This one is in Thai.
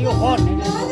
อยู่โคนนี่